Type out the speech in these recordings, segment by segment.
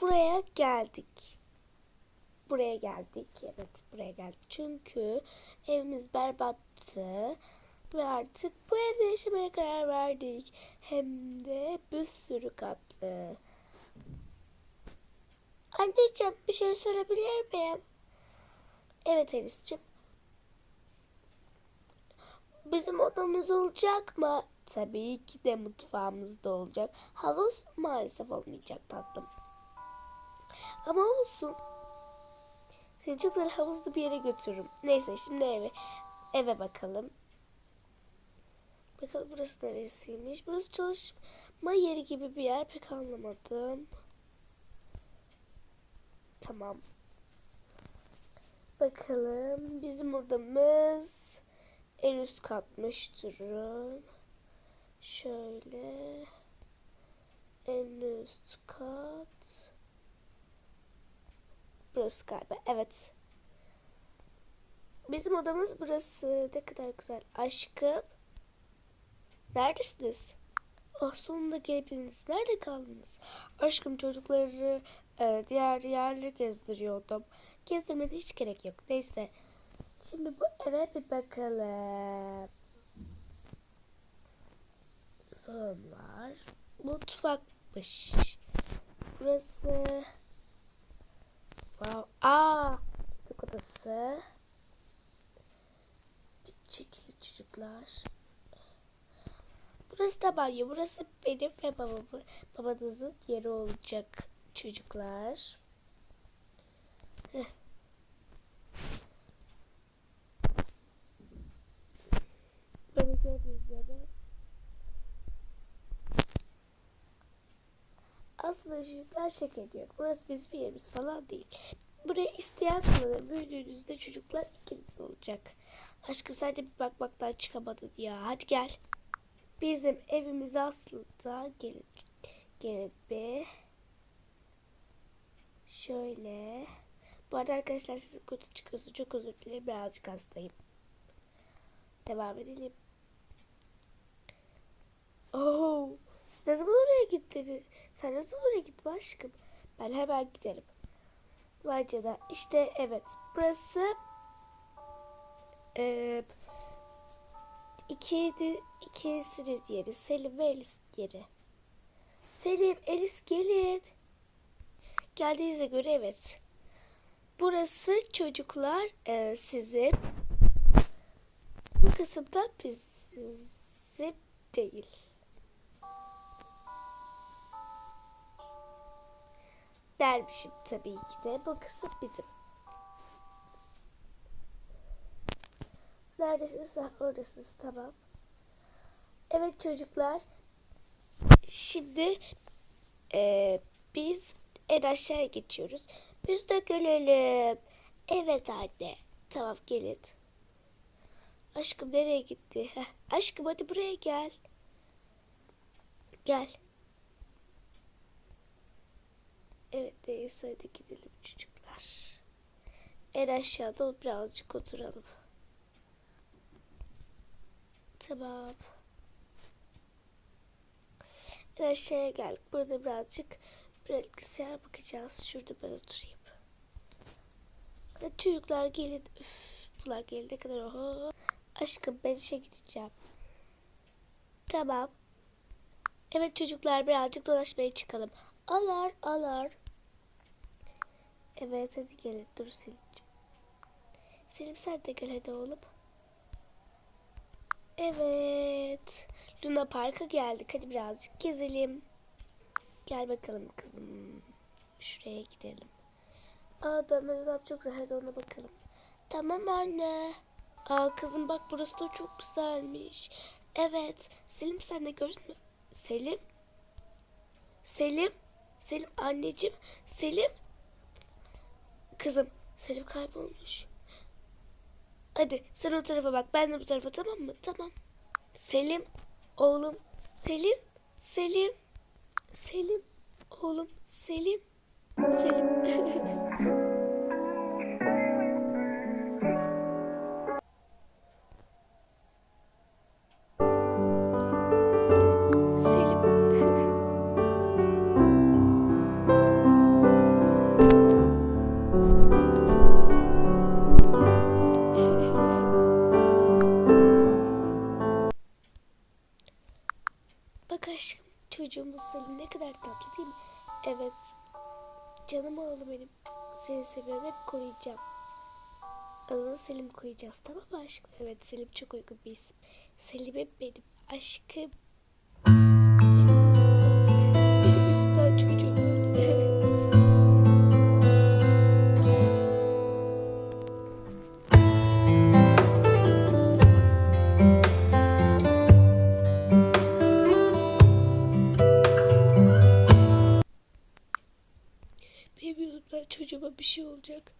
buraya geldik. Buraya geldik. Evet buraya geldik. Çünkü evimiz berbattı. Ve artık bu evde yaşamaya karar verdik. Hem de bir sürü katlı. Anneciğim bir şey sorabilir miyim? Evet Elis'ciğim. Bizim odamız olacak mı? Tabii ki de mutfağımızda olacak. Havuz maalesef olmayacak tatlım. Ama olsun. Seni çok güzel havuzlu bir yere götürürüm. Neyse şimdi eve eve bakalım. Bakalım burası neresiymiş? Burası çalışma yeri gibi bir yer. Pek anlamadım. Tamam. Bakalım bizim odamız en üst katmış durun. Şöyle en üst Burası galiba. Evet. Bizim odamız burası. Ne kadar güzel. Aşkım. Neredesiniz? Ah sonunda gelebildiniz. Nerede kaldınız? Aşkım çocukları e, diğer yerleri gezdiriyordum. Gezdirmene hiç gerek yok. Neyse. Şimdi bu eve bir bakalım. Salon var. Mutfakmış. Burası. Wow. Aa, yatak odası. Bir çocuklar. Burası da banyo. Burası benim ve babamın, babanızın yeri olacak çocuklar. Heh. Böyle gördüğünüz gibi. Aslında çocuklar şaka ediyor. Burası bizim yerimiz falan değil. Buraya isteyen kullanır. Büyüdüğünüzde çocuklar ikiniz olacak. Aşkım sen de bir bakmaktan çıkamadın ya. Hadi gel. Bizim evimiz aslında gelin. Gelin bir. Şöyle. Bu arada arkadaşlar sizin kötü çıkıyorsa çok özür dilerim. Birazcık hastayım. Devam edelim. Oh, siz ne zaman oraya gittiniz? Sen ne zaman oraya gittin aşkım? Ben hemen giderim. Vay canına. İşte evet. Burası e, iki, ikisinin yeri. Selim ve Elis yeri. Selim, Elis gelin. Geldiğinize göre evet. Burası çocuklar e, sizin. Bu kısımda bizim değil. Dermişim tabii ki de. Bu kısım bizim. Neredesiniz? Oradasınız. Tamam. Evet çocuklar. Şimdi e, biz en aşağıya geçiyoruz. Biz de gelelim. Evet anne. Tamam gelin. Aşkım nereye gitti? Heh, aşkım hadi buraya gel. Gel. Evet neyse hadi gidelim çocuklar. En aşağıda birazcık oturalım. Tamam. En aşağıya geldik. Burada birazcık bilgisayar bakacağız. Şurada ben oturayım. Çocuklar gelin. Üf, bunlar gelene kadar oho. Aşkım ben işe gideceğim. Tamam. Evet çocuklar birazcık dolaşmaya çıkalım. Alar alar. Evet hadi gelin. Dur Selim'ciğim. Selim sen de gel hadi oğlum. Evet. Luna Park'a geldik. Hadi birazcık gezelim. Gel bakalım kızım. Şuraya gidelim. Aa dönme dolap çok güzel. Hadi ona bakalım. Tamam anne. Aa kızım bak burası da çok güzelmiş. Evet. Selim sen de gördün mü? Selim? Selim? Selim anneciğim. Selim? Kızım Selim kaybolmuş. Hadi sen o tarafa bak. Ben de bu tarafa tamam mı? Tamam. Selim. Oğlum. Selim. Selim. Selim. Oğlum. Selim. Selim. arkadaşım çocuğumuz Selim ne kadar tatlı değil mi? Evet. Canım oğlum benim. Seni seviyorum hep koruyacağım. Adını Selim koyacağız tamam mı aşkım? Evet Selim çok uygun bir isim. Selim hep benim aşkım. Benim, benim yüzümden çocuğum. Çocuğuma bir şey olacak.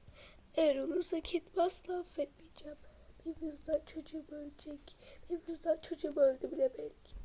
Eğer olursa kendimi asla affetmeyeceğim. Benim yüzümden çocuğum ölecek. Benim yüzümden çocuğum öldü bile belki.